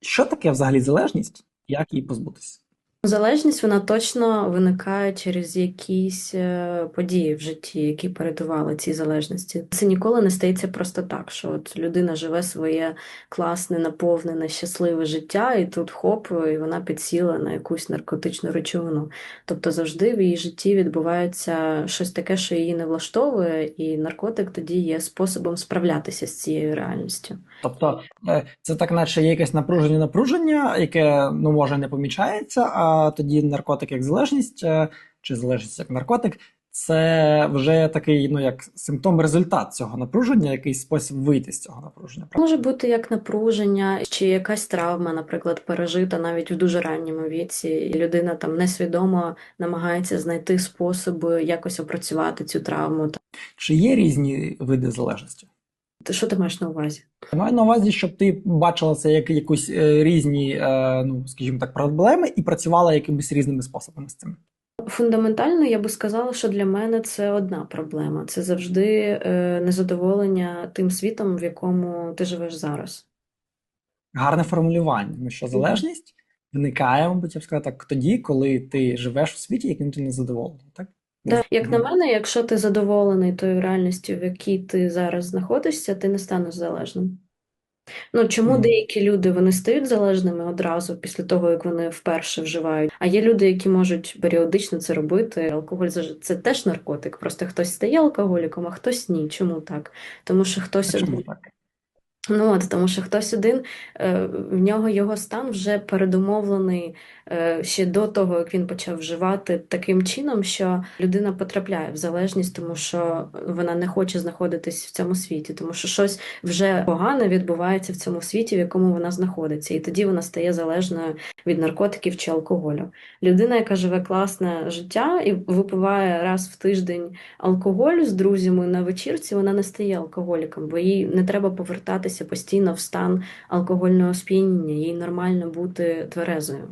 Що таке взагалі залежність? Як її позбутися? Залежність вона точно виникає через якісь е, події в житті, які передували цій залежності. Це ніколи не стається просто так, що от людина живе своє класне, наповнене, щасливе життя, і тут хоп, і вона підсіла на якусь наркотичну речовину. Тобто завжди в її житті відбувається щось таке, що її не влаштовує, і наркотик тоді є способом справлятися з цією реальністю. Тобто, е, це так, наче є якесь напруження, напруження, яке ну може не помічається, а тоді наркотик як залежність, е, чи залежність як наркотик, це вже такий, ну як симптом, результат цього напруження, якийсь спосіб вийти з цього напруження. Може бути як напруження, чи якась травма, наприклад, пережита навіть в дуже ранньому віці, і людина там несвідомо намагається знайти способи якось опрацювати цю травму. Чи є різні види залежності? Що ти маєш на увазі? Я маю на увазі, щоб ти бачила це як якусь е, різні, е, ну скажімо так, проблеми і працювала якимись різними способами з цим. Фундаментально я би сказала, що для мене це одна проблема. Це завжди е, незадоволення тим світом, в якому ти живеш зараз. Гарне формулювання, тому що залежність виникає, мабуть, я б сказав так, тоді, коли ти живеш в світі, яким ти не задоволений, так? Як на мене, якщо ти задоволений тою реальністю, в якій ти зараз знаходишся, ти не станеш залежним. Ну, чому деякі люди вони стають залежними одразу після того, як вони вперше вживають, а є люди, які можуть періодично це робити. Алкоголь це теж наркотик, просто хтось стає алкоголіком, а хтось ні. Чому так? Тому що хтось чому так? Ну от, тому що хтось один, е, в нього його стан вже передумовлений е, ще до того, як він почав вживати таким чином, що людина потрапляє в залежність, тому що вона не хоче знаходитись в цьому світі, тому що щось вже погане відбувається в цьому світі, в якому вона знаходиться, і тоді вона стає залежною від наркотиків чи алкоголю. Людина, яка живе класне життя і випиває раз в тиждень алкоголь з друзями на вечірці, вона не стає алкоголіком, бо їй не треба повертатися постійно в стан алкогольного сп'яніння, їй нормально бути тверезою.